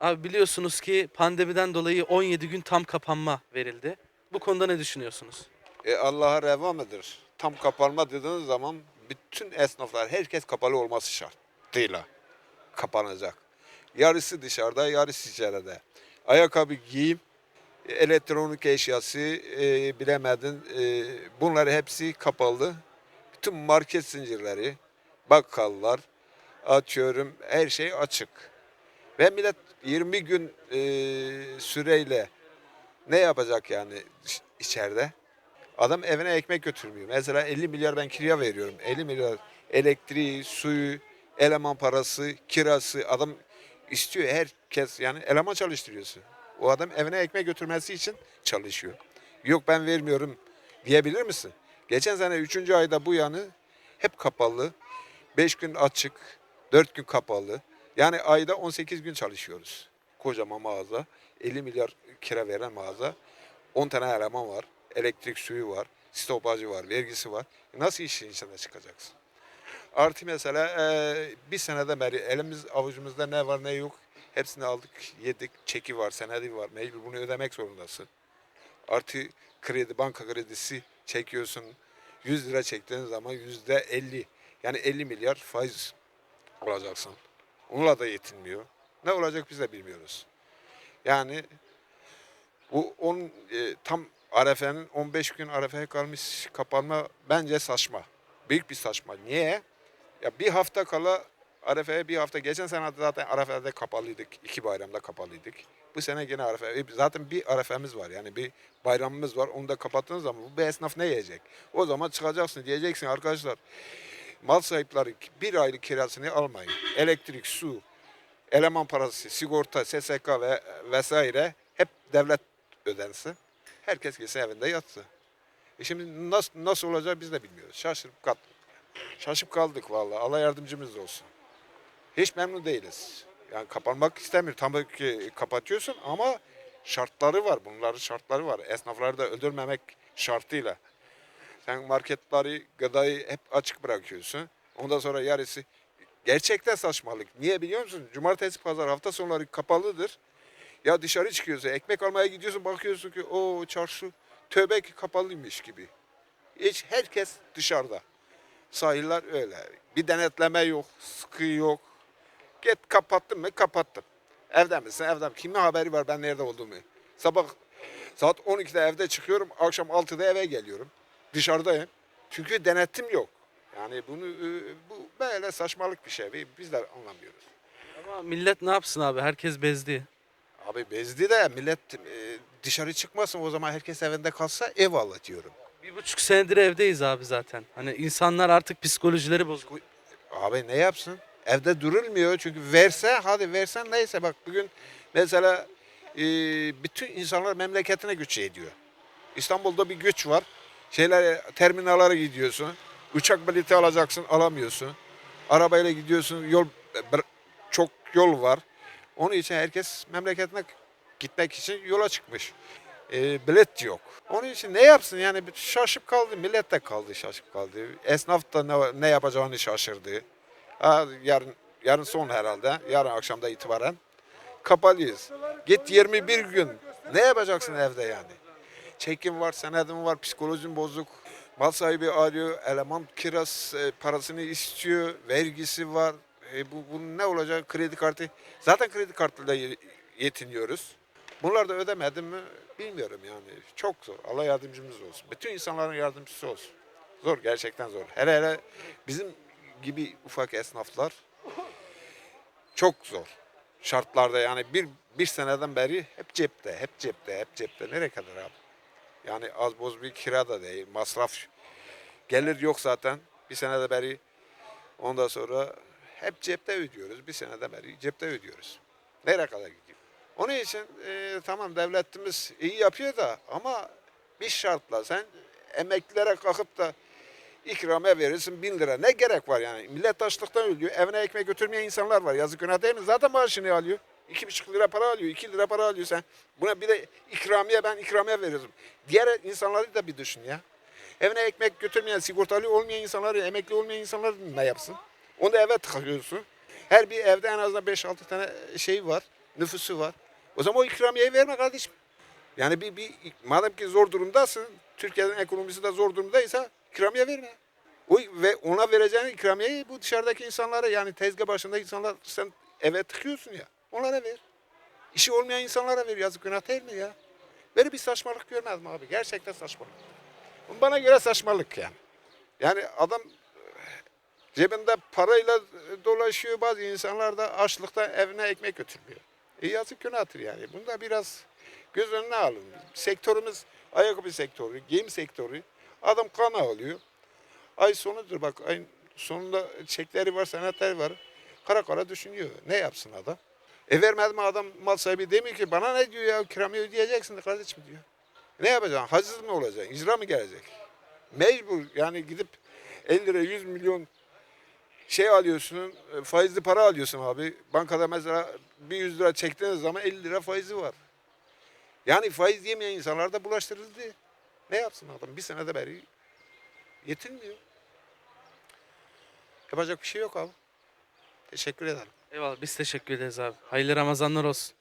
Abi biliyorsunuz ki pandemiden dolayı 17 gün tam kapanma verildi. Bu konuda ne düşünüyorsunuz? E, Allah'a reva mıdır? Tam kapanma dediğiniz zaman bütün esnaflar, herkes kapalı olması şartıyla kapanacak. Yarısı dışarıda, yarısı içeride. Ayakkabı giyim, elektronik eşyası, e, bilemedin, e, bunlar hepsi kapalı. Bütün market zincirleri, bakkallar, atıyorum her şey açık. Ve millet 20 gün e, süreyle ne yapacak yani iç- içeride? Adam evine ekmek götürmüyor. Mesela 50 milyar ben kiraya veriyorum. 50 milyar elektriği, suyu, eleman parası, kirası. Adam istiyor herkes yani eleman çalıştırıyorsun. O adam evine ekmek götürmesi için çalışıyor. Yok ben vermiyorum diyebilir misin? Geçen sene 3. ayda bu yanı hep kapalı. 5 gün açık, 4 gün kapalı. Yani ayda 18 gün çalışıyoruz. Kocaman mağaza, 50 milyar kira veren mağaza. 10 tane eleman var, elektrik suyu var, stopajı var, vergisi var. Nasıl işin içine çıkacaksın? Artı mesela eee, bir seneden beri elimiz avucumuzda ne var ne yok hepsini aldık, yedik, çeki var, senedi var. Mecbur bunu ödemek zorundasın. Artı kredi, banka kredisi çekiyorsun. 100 lira çektiğin zaman yüzde 50 yani 50 milyar faiz olacaksın. Onunla da yetinmiyor. Ne olacak biz de bilmiyoruz. Yani bu on, e, tam Arefe'nin 15 gün Arefe'ye kalmış kapanma bence saçma. Büyük bir saçma. Niye? Ya bir hafta kala Arefe'ye bir hafta. Geçen sene zaten Arefe'de kapalıydık. iki bayramda kapalıydık. Bu sene gene Arefe. e, Zaten bir Arefe'miz var. Yani bir bayramımız var. Onu da kapattığınız zaman bu esnaf ne yiyecek? O zaman çıkacaksın diyeceksin arkadaşlar. Mal sahipleri bir aylık kirasını almayın. Elektrik, su, eleman parası, sigorta, SSK ve vesaire hep devlet ödensin. Herkes gitsin evinde yatsın. E şimdi nasıl, nasıl olacak biz de bilmiyoruz. Şaşırıp kaldık. Şaşıp kaldık vallahi. Allah yardımcımız olsun. Hiç memnun değiliz. Yani kapanmak istemiyor. Tabii ki kapatıyorsun ama şartları var. Bunların şartları var. Esnafları da öldürmemek şartıyla. Sen marketleri, gıdayı hep açık bırakıyorsun. Ondan sonra yarısı gerçekten saçmalık. Niye biliyor musun? Cumartesi, pazar hafta sonları kapalıdır. Ya dışarı çıkıyorsun, ekmek almaya gidiyorsun, bakıyorsun ki o çarşı tövbe ki kapalıymış gibi. Hiç herkes dışarıda. Sahiller öyle. Bir denetleme yok, sıkı yok. Git kapattın mı? Kapattım. Evde misin? Evde mi? Kimin haberi var ben nerede olduğumu? Sabah saat 12'de evde çıkıyorum, akşam 6'da eve geliyorum. Dışarıdayım. Çünkü denetim yok. Yani bunu e, bu böyle saçmalık bir şey. Biz de anlamıyoruz. Ama millet ne yapsın abi? Herkes bezdi. Abi bezdi de millet e, dışarı çıkmasın o zaman herkes evinde kalsa eyvallah diyorum. Bir buçuk senedir evdeyiz abi zaten. Hani insanlar artık psikolojileri bozuk. Abi ne yapsın? Evde durulmuyor çünkü verse hadi versen neyse bak bugün mesela e, bütün insanlar memleketine göç ediyor. İstanbul'da bir göç var. Şeyler terminallara gidiyorsun. Uçak bileti alacaksın alamıyorsun. Arabayla gidiyorsun yol bır- çok yol var. Onun için herkes memleketine gitmek için yola çıkmış. E, bilet yok. Onun için ne yapsın yani şaşıp kaldı. Millet de kaldı şaşıp kaldı. Esnaf da ne, ne yapacağını şaşırdı. Ha, yarın yarın son herhalde. Yarın akşamda itibaren kapalıyız. Git 21 gün. Ne yapacaksın evde yani? Çekim var, senedim var, psikolojin bozuk. Mal sahibi arıyor, eleman kiras e, parasını istiyor, vergisi var. E, bu, bunun ne olacak? Kredi kartı. Zaten kredi kartıyla ye- yetiniyoruz. Bunlar da ödemedim mi bilmiyorum yani. Çok zor. Allah yardımcımız olsun. Bütün insanların yardımcısı olsun. Zor, gerçekten zor. Hele hele bizim gibi ufak esnaflar çok zor. Şartlarda yani bir, bir seneden beri hep cepte, hep cepte, hep cepte. Nereye kadar abi? Yani az boz bir kira da değil, masraf. Gelir yok zaten. Bir senede beri ondan sonra hep cepte ödüyoruz. Bir senede beri cepte ödüyoruz. Nereye kadar gidiyor? Onun için e, tamam devletimiz iyi yapıyor da ama bir şartla sen emeklilere kalkıp da ikramiye verirsin bin lira. Ne gerek var yani? Millet açlıktan ölüyor. Evine ekmek götürmeyen insanlar var. Yazık günah değil mi? Zaten maaşını alıyor. İki buçuk lira para alıyor. iki lira para alıyor sen. Buna bir de ikramiye ben ikramiye veririm. Diğer insanları da bir düşün ya. Evine ekmek götürmeyen, sigortalı olmayan insanları, emekli olmayan insanlar ne yapsın? Onu da eve tıkıyorsun. Her bir evde en azından 5-6 tane şey var. Nüfusu var. O zaman o ikramiyeyi verme kardeşim. Yani bir, bir madem ki zor durumdasın, Türkiye'nin ekonomisi de zor durumdaysa ikramiye verme. O, ve ona vereceğin ikramiyeyi bu dışarıdaki insanlara yani tezgah başındaki insanlar sen eve tıkıyorsun ya onlara ver. İşi olmayan insanlara ver yazık günah değil mi ya? Böyle bir saçmalık görmedim abi. Gerçekten saçmalık. Bana göre saçmalık yani. Yani adam cebinde parayla dolaşıyor. Bazı insanlar da açlıktan evine ekmek götürmüyor. E yazık günahtır yani. Bunu da biraz göz önüne alın. Sektörümüz ayakkabı sektörü, giyim sektörü. Adam kan alıyor. Ay sonudur bak ayın sonunda çekleri var, senetleri var. Kara kara düşünüyor. Ne yapsın adam? E vermedi mi adam mal sahibi demiyor ki bana ne diyor ya kiramı ödeyeceksin kardeşim diyor. Ne yapacaksın? Haciz mi olacak? İcra mı gelecek? Mecbur yani gidip 50 lira 100 milyon şey alıyorsun, e, faizli para alıyorsun abi. Bankada mesela bir 100 lira çektiğiniz zaman 50 lira faizi var. Yani faiz yemeyen insanlar da bulaştırıldı. Ne yapsın adam? Bir senede beri yetinmiyor. Yapacak bir şey yok abi. Teşekkür ederim. Eyvallah biz teşekkür ederiz abi. Hayırlı Ramazanlar olsun.